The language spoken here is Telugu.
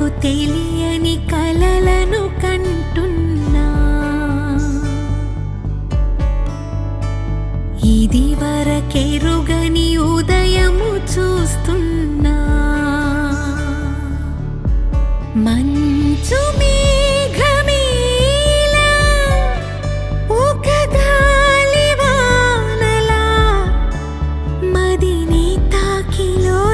నాకు తెలియని కలలను కంటున్నా. ఇది వరకెరుగని ఉదయము చూస్తున్నా. మంచు మదిని తాకిలో